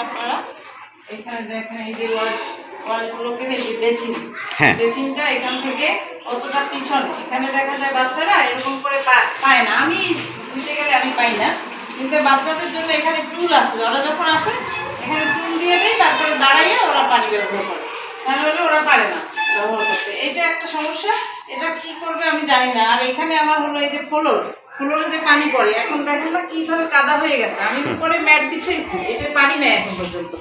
আপনারা? এখানে দেখেন এই যে ওয়াল ওয়ালগুলোকে এই যে বেচিন। হ্যাঁ। বেচিনটা এখান থেকে অতটা পিছনে। এখানে দেখা যায় বাচ্চারা এরকম করে পায় না। আমি দিতে গেলে আমি পাই না। কিন্তু বাচ্চাদের জন্য এখানে টুল আছে। ওরা যখন আসে এখানে টুল দিয়ে দেয় তারপরে দাঁড়াইয়ে ওরা পানি ব্যবহার করে। তাহলে ওরা পারে না ব্যবহার করতে। এটা একটা সমস্যা। এটা কি করবে আমি জানি না। আর এখানে আমার হলো এই যে ফ্লোর ফ্লোরে যে পানি পড়ে এখন দেখেন না কীভাবে কাদা হয়ে গেছে। আমি উপরে ম্যাট বিছাইছি? এটা পানি নাই এখন পর্যন্ত।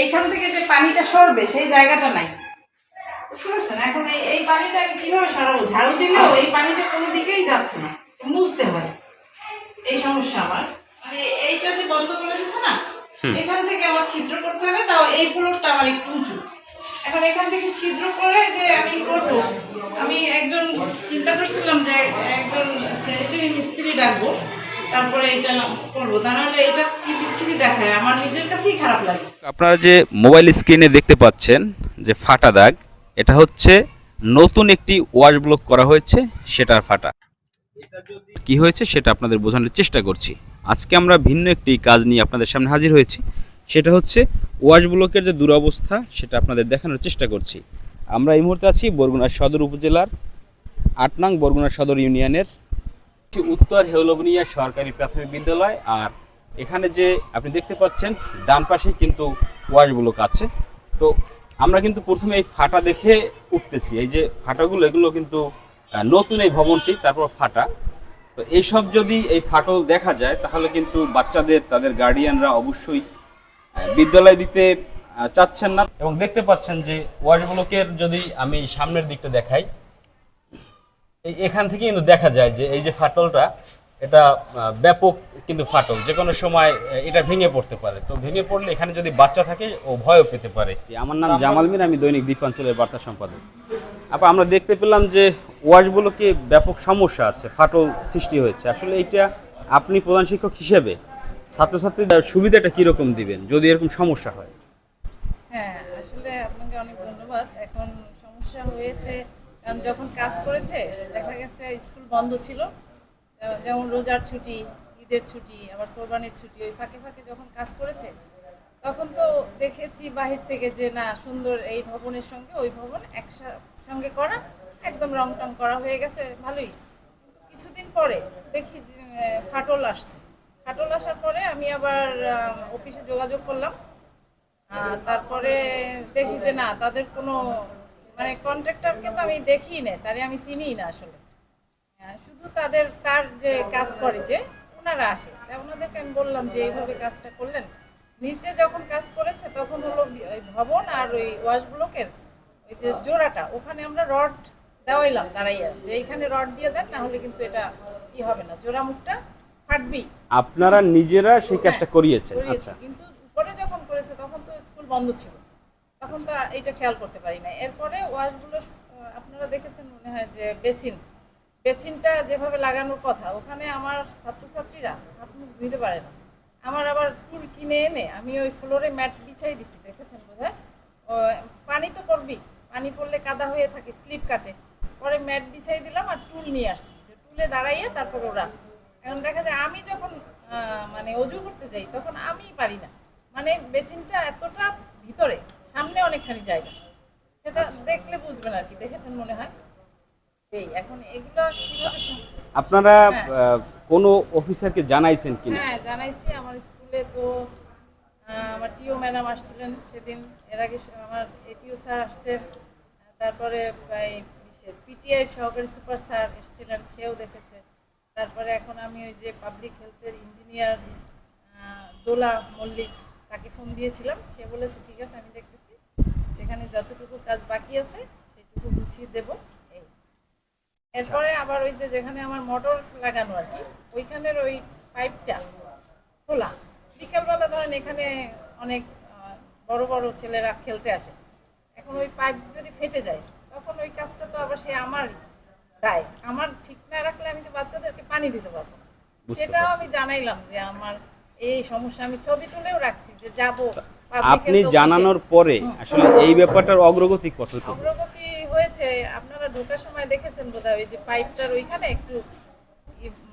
এইখান থেকে যে পানিটা সরবে সেই জায়গাটা নাই। বুঝতে পারছেন? এখন এই এই পানিটা কীভাবে সরাবো? ঝাড়ু দিলেও এই পানিটা কোনো দিকেই যাচ্ছে না। মুছতে হয়। এই সমস্যা আমার। মানে এইটা যে বন্ধ করে দিচ্ছে না এখান থেকে আমার ছিদ্র করতে হবে তাও এই ফ্লোরটা আমার একটু উঁচু। এখন এখান থেকে ছিদ্র করে যে আমি করব আমি একজন চিন্তা করছিলাম যে ডাকবো তারপরে এটা করব। তা নাহলে এটা কি বিচ্ছিরি দেখায়? আমার নিজের কাছেই খারাপ লাগে। আপনারা যে মোবাইল স্ক্রিনে দেখতে পাচ্ছেন যে ফাটা দাগ, এটা হচ্ছে নতুন একটি ওয়াশ ব্লক করা হয়েছে, সেটার ফাটা। কি হয়েছে সেটা আপনাদের বোঝানোর চেষ্টা করছি। আজকে আমরা ভিন্ন একটি কাজ নিয়ে আপনাদের সামনে হাজির হয়েছি। সেটা হচ্ছে ওয়াশ ব্লকের যে দুরবস্থা, সেটা আপনাদের দেখানোর চেষ্টা করছি। আমরা এই মুহূর্তে আছি বরগুনা সদর উপজেলার আট নং বরগুনা সদর ইউনিয়নের উত্তর হেউলবনিয়া সরকারি প্রাথমিক বিদ্যালয়, আর এখানে যে আপনি দেখতে পাচ্ছেন, ডান পাশে কিন্তু ওয়াশ ব্লক আছে। তো আমরা কিন্তু প্রথমে এই ফাটা দেখে উঠতেছি। এই যে ফাটাগুলো, এগুলো কিন্তু নতুন এই ভবনটি, তারপর ফাটা। তো এইসব যদি এই ফাটল দেখা যায়, তাহলে কিন্তু বাচ্চাদের, তাদের গার্ডিয়ানরা অবশ্যই বিদ্যালয় দিতে চাচ্ছেন না। এবং দেখতে পাচ্ছেন যে ওয়াশ ব্লকের যদি আমি সামনের দিকটা দেখাই এখান থেকে কিন্তু দেখা যায় যে এই যে ফাটলটা এটা ব্যাপক কিন্তু ফাটল। যে কোনো সময় এটা ভেঙে পড়তে পারে। তো ভেঙে পড়লে এখানে যদি বাচ্চা থাকে ও ভয়ও পেতে পারে। আমার নাম জামাল মির আমি দৈনিক দ্বীপাঞ্চলের বার্তা সম্পাদক। আপা আমরা দেখতে পেলাম যে ওয়াশগুলোকে ব্যাপক সমস্যা আছে ফাটল সৃষ্টি হয়েছে। আসলে এইটা আপনি প্রধান শিক্ষক হিসেবে ছাত্রছাত্রীদের সুবিধাটা কীরকম দিবেন যদি এরকম সমস্যা হয়? হ্যাঁ আসলে আপনাকে অনেক ধন্যবাদ। এখন সমস্যা হয়েছে কারণ যখন কাজ করেছে, দেখা গেছে স্কুল বন্ধ ছিল যেমন- রোজার ছুটি, ঈদের ছুটি, আবার কোরবানির ছুটি, ওই ফাঁকে ফাঁকে যখন কাজ করেছে, তখন তো দেখেছি বাহির থেকে যে না, সুন্দর এই ভবনের সঙ্গে ওই ভবন একসঙ্গে করা, একদম রং টং করা হয়ে গেছে, ভালোই। কিছুদিন পরে দেখি ফাটল আসছে। ফাটল আসার পরে আমি আবার অফিসে যোগাযোগ করলাম। তারপরে দেখি যে না, তাদের কোনো মানে কন্ট্রাক্টরকে তো আমি দেখিই না তারে আমি চিনিই না আসলে। শুধু তাদের তার যে কাজ করে যে ওনারা আসে। তা ওনাদেরকে আমি বললাম যে এইভাবে কাজটা করলেন। নিচে যখন কাজ করেছে তখন হলো ওই ভবন আর ওই ওয়াশ ব্লকের ওই যে জোড়াটা ওখানে আমরা রড দেওয়াইলাম দাঁড়াইয়া যে এইখানে রড দিয়ে দেন না হলে কিন্তু এটা ই হবে না জোড়া মুখটা ফাটবেই। আপনারা নিজেরা সেই কাজটা করিয়েছেন করিয়েছি। আচ্ছা। কিন্তু উপরে যখন করেছে তখন তো স্কুল বন্ধ ছিল। তখন তো এইটা খেয়াল করতে পারি না এরপরে ওয়াশগুলো আপনারা দেখেছেন মনে হয় যে বেসিন বেসিনটা যেভাবে লাগানোর কথা ওখানে আমার ছাত্রছাত্রীরা হাত মুখ ধুইতে পারে না। আমার আবার টুল কিনে এনে আমি ওই ফ্লোরে ম্যাট বিছাই দিছি দেখেছেন ও, পানি তো পড়বেই পানি পড়লে কাদা হয়ে থাকে স্লিপ কাটে। পরে ম্যাট বিছাই দিলাম আর টুল নিয়ে আসছি যে টুলে দাঁড়াইয়ে তারপর ওরা। এখন দেখা যায় আমি যখন মানে অজু করতে যাই তখন আমি পারি না। মানে বেসিনটা এতটা ভিতরে অনেকখানি জায়গা। সেটা দেখলে বুঝবেন আর কি দেখেছেন মনে হয়? এই এখন এগুলো আপনারা হ্যাঁ। কোনো অফিসারকে জানাইছেন কিনা? হ্যাঁ জানাইছি। আমার স্কুলে তো আমার টিও ম্যাডাম আসছিলেন সেদিন। এর আগে আমার এটিও স্যার আসছেন। তারপরে পিটিআই সহকারী সুপার স্যার এসেছিলেন সেও দেখেছে। তারপরে এখন আমি ওই যে পাবলিক হেলথের ইঞ্জিনিয়ার দোলা মল্লিক তাকে ফোন দিয়েছিলাম। সে বলেছে ঠিক আছে আমি দেখতেছি। যেখানে যতটুকু কাজ বাকি আছে সেটুকু গুছিয়ে দেব। এই। এরপরে আবার ওই যে যেখানে আমার মোটর লাগানো আর কি ওইখানের ওই পাইপটা খোলা। বিকালবেলা ধরেন এখানে অনেক বড় বড় ছেলেরা খেলতে আসে। এখন ওই পাইপ যদি ফেটে যায় তখন ওই কাজটা তো আবার সে আমার দায়। আমার ঠিক না রাখলে আমি তো বাচ্চাদেরকে পানি দিতে পারব সেটাও আমি জানাইলাম যে আমার এই সমস্যা আমি ছবি তুলেও রাখছি যে যাব। আপনি জানানোর পরে আসলে এই ব্যাপারটার অগ্রগতি কতটুকু? অগ্রগতি হয়েছে আপনারা ঢোকার সময় দেখেছেন বোধহয় ওই যে পাইপটার ওইখানে একটু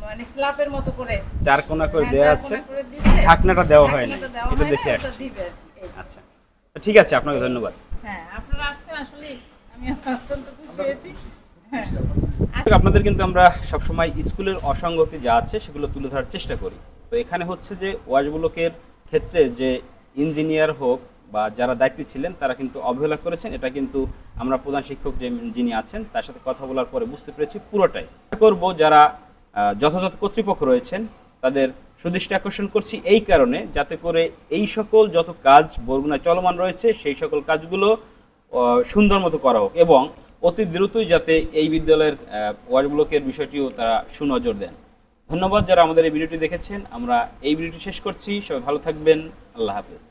মানে স্ল্যাপের মতো করে চার কোনা করে হ্যাঁ, দেওয়া আছে। কোনা ঢাকনাটা দেওয়া হয়নি। এটা হয় দেখে আসছি। কি, ঠিক আছে আপনাকে ধন্যবাদ। হ্যাঁ আপনারা আসছেন আসলে আমি অত্যন্ত খুশি হয়েছি। হ্যাঁ। আপনাদের কিন্তু আমরা সবসময় স্কুলের অসঙ্গতি যা আছে সেগুলো তুলে ধরার চেষ্টা করি। তো এখানে হচ্ছে যে ওয়াশ ব্লকের ক্ষেত্রে যে ইঞ্জিনিয়ার হোক বা যারা দায়িত্বে ছিলেন, তারা কিন্তু অবহেলা করেছেন। এটা কিন্তু আমরা প্রধান শিক্ষক যে যিনি আছেন, তার সাথে কথা বলার পরে বুঝতে পেরেছি পুরোটাই। করব যারা যথাযথ কর্তৃপক্ষ রয়েছেন, তাদের সুদৃষ্টি আকর্ষণ করছি এই কারণে, যাতে করে এই সকল যত কাজ বরগুনায় চলমান রয়েছে, সেই সকল কাজগুলো সুন্দর মতো করা হোক এবং অতি দ্রুতই যাতে এই বিদ্যালয়ের ওয়ার্ড ব্লকের বিষয়টিও তারা সুনজর দেন। ধন্যবাদ যারা আমাদের এই ভিডিওটি দেখেছেন। আমরা এই ভিডিওটি শেষ করছি। সবাই ভালো থাকবেন। আল্লাহ হাফেজ।